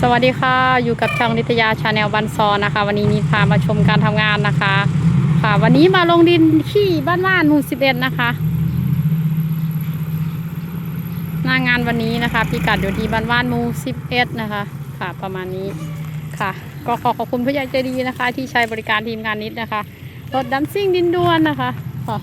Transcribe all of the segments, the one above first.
สวัสดีค่ะ อยู่กับช่องนิตยาชาแนลบันซอนนะคะ วันนี้นิดพามาชมการทำงานนะคะ ค่ะ วันนี้มาลงดินที่บ้านว่านหมู่สิบเอ็ดนะคะหน้างานวันนี้นะคะพิกัดอยู่ที่บ้านว่านหมู่สิบเอ็ดนะคะ ค่ะประมาณนี้ค่ะ ก็ขอขอบคุณผู้ใหญ่ใจดีนะคะ ที่ใช้บริการทีมงานนิดนะคะรถดัมซิ่งดินด้วนนะคะค่ะ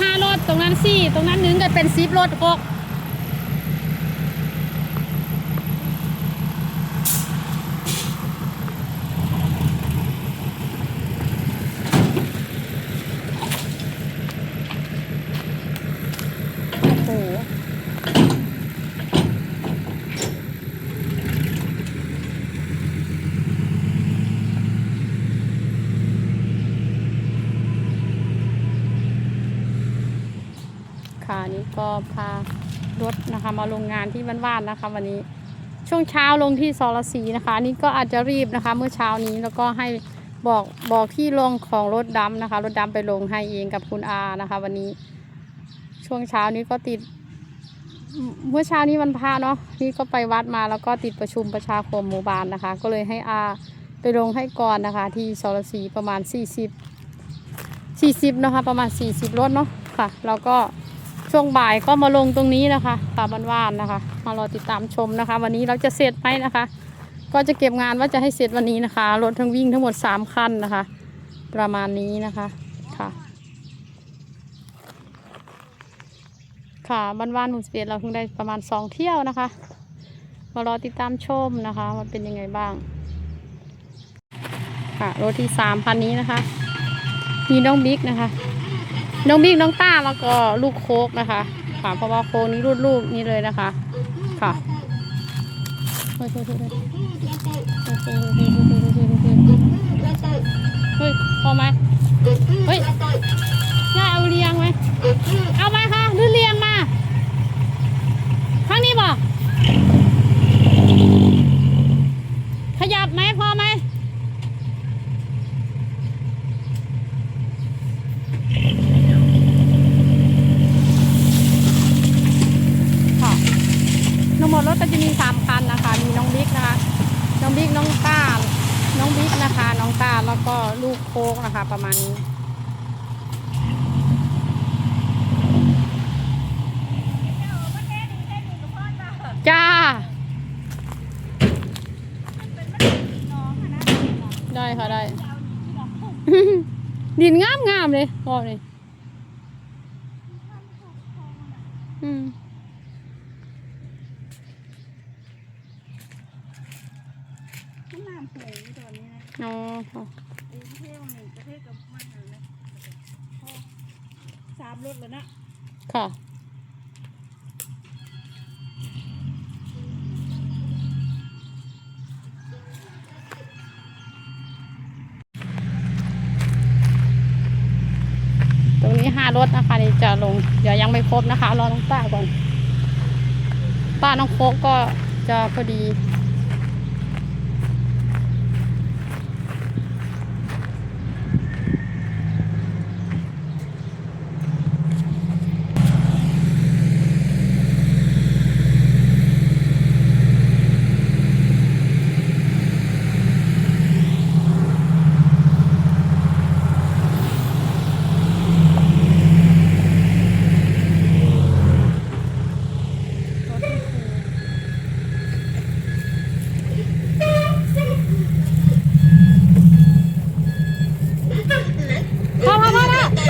ห้ารถตรงนั้นสี่ตรงนั้นหนึ่งก็เป็นสิบรถหก ก็พารถนะคะมาลงงานที่บ้านๆนะคะ วันนี้ช่วงเช้าลงที่สรสีนะคะนี่ก็อาจจะรีบนะคะ เมื่อเช้านี้แล้วก็ให้บอกบอกที่ลงของรถดำนะคะ รถดำไปลงให้เองกับคุณอานะคะ วันนี้ช่วงเช้านี้ก็ติด เมื่อเช้านี้วันพระเนาะนี่ก็ไปวัดมาแล้วก็ติดประชุมประชาคมหมู่บ้านนะคะ ก็เลยให้อาไปลงให้ก่อนนะคะ ที่สรสีประมาณ 40 40นะคะประมาณ 40รถเนาะค่ะแล้วก็ ช่วงบ่ายก็มาลงตรงนี้นะคะป่าบ้านว่านนะคะ มารอติดตามชมนะคะ วันนี้เราจะเสร็จไหมนะคะ ก็จะเก็บงานว่าจะให้เสร็จวันนี้นะคะรถทั้งวิ่งทั้งหมด 3 คันนะคะ ประมาณนี้นะคะค่ะ ค่ะบ้านว่านหมู่สิบเอ็ดเราเพิ่งได้ประมาณสองเที่ยวนะคะ มารอติดตามชมนะคะว่าเป็นยังไงบ้างค่ะรถที่สามพันนี้นะคะ มีน้องบิ๊กนะคะ น้องบิ๊กน้องต้าแล้วก็ลูกโคกนะคะ ค่ะเพราะว่าโคกนี้รุ่นลูกนี้เลยนะคะ ค่ะเฮ้ยเฮ้ยเฮ้ยเฮ้ยเฮ้ยพอไหมเฮ้ยได้เอาเรียงไหมเอาไปค่ะหรือเรียงมาข้างนี้บ่ขยับไหมพอไหมค่ะทั้งหมดรถ ก็จะมีสามคันนะคะ มีน้องบิ๊กนะคะ น้องบิ๊กน้องต้าน้องบิ๊กนะคะ น้องต้าแล้วก็ลูกโค้กนะคะ ประมาณนี้จ้า ได้ค่ะได้ ดินงามงามๆเลยพอเลยอืม น้ำหูตัวนี้นะ อ๋อค่ะ เองเที่ยวหนึ่งประเทศกับมันเลยนะโอ้ สามรถแล้วนะ ค่ะ ตรงนี้ห้ารถนะคะนี่จะลง เดี๋ยวยังไม่ครบนะคะ รอน้องป้าก่อน ป้าน้องโคกก็จะพอดี รถที่คือ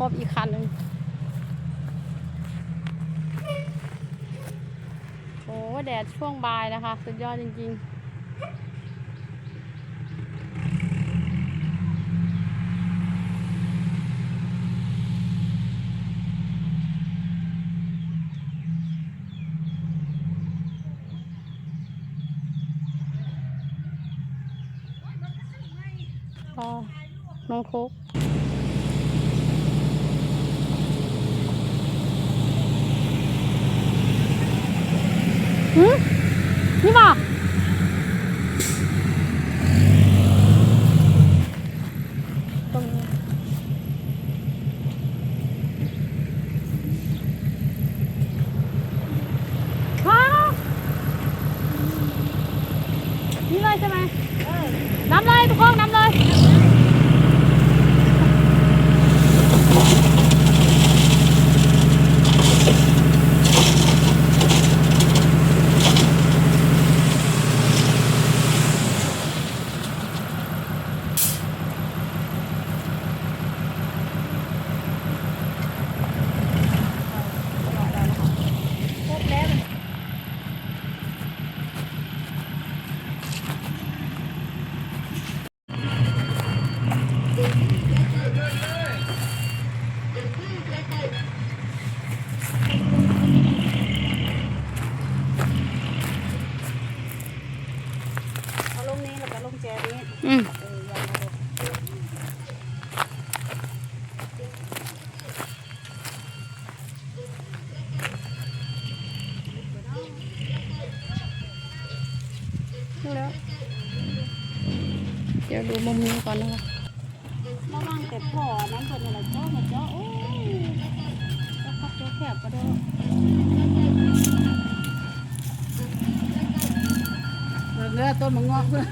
กับอีกคันหนึ่ง แดดช่วงบ่ายนะคะ สุดยอดจริง ๆน้องโคกหืมนี่บ่ตรงนี้ฮะนี่เลยใช่ ไหมน้ำเลยทุกคนน้ำเลย ดี๋ยวดูมุมนี้ก่อนนะคะระวังแต่พ่อนั้นเพิ่นอะไรเจ้ามาเจ้าโอ้ยเจ้าครับเจ้าแคบก็ได้เนื้อต้นมะงอกเพื่อน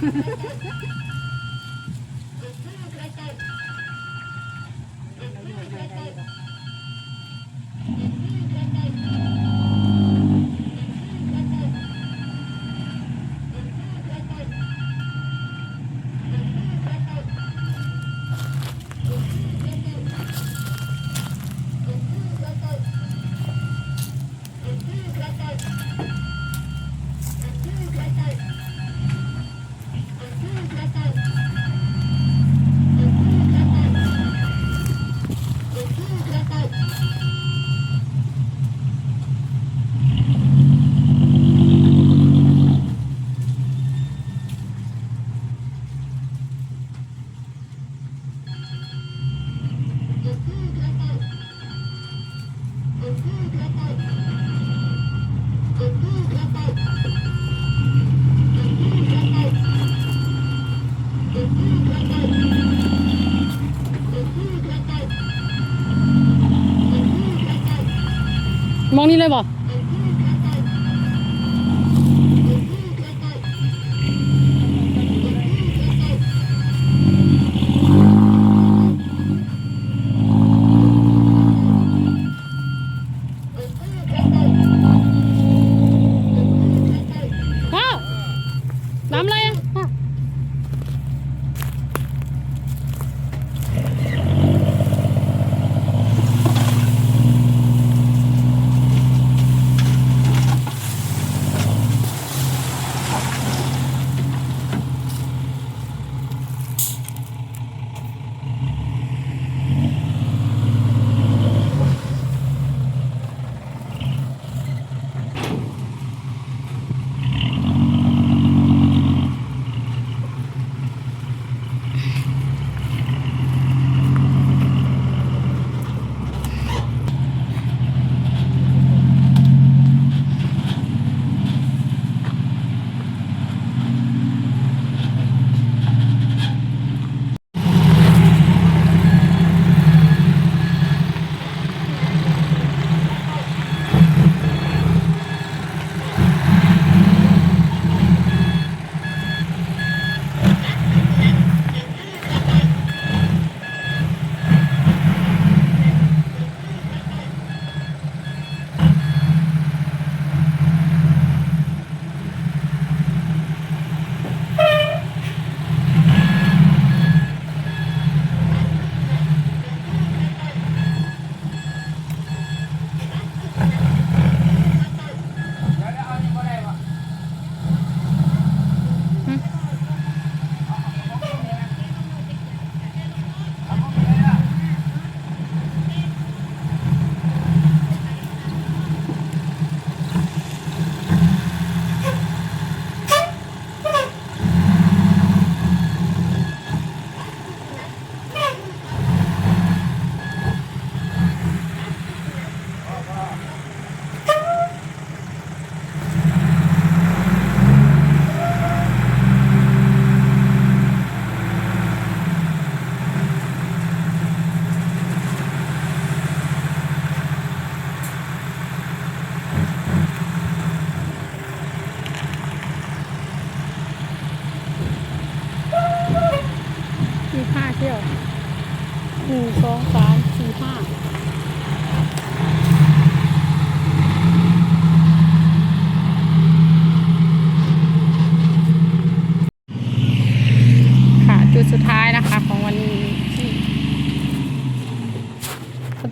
มองนี่เลยบ่ว้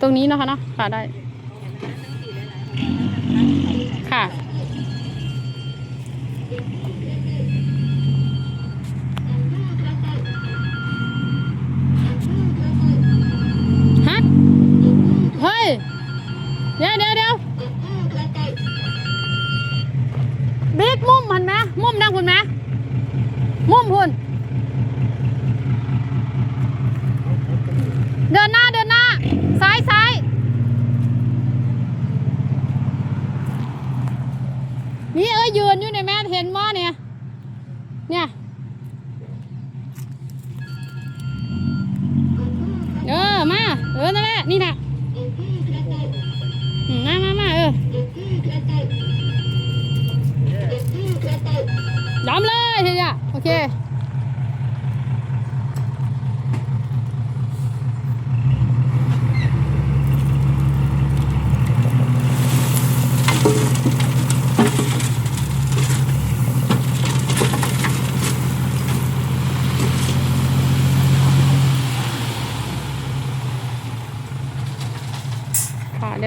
ตรงนี้เนาะคะเนาะค่ะได้ ค่ะฮะเฮ้ย เดี๋ยวเดี๋ยวเดี๋ยวบิ๊กมุมมันไหมมุมดังคุณไหมมุมคุณเดินหน้าายซ้ายนี่เอ้ยยืนอยู่ในแม่เห็นมั้เนี่ย เนี่ยเออมา เออนั่นแหละนี่นะมามามาเออย้ำเลยทีเดียวโอเค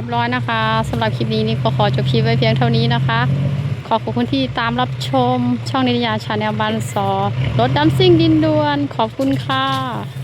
รียบร้อยนะคะสำหรับคลิปนี้นี่ก็ขอจบคลิปไว้เพียงเท่านี้นะคะ ขอบคุณที่ตามรับชมช่องนิตยาชาแนลบานซอรถดัมซิ่งดินดวน ขอบคุณค่ะ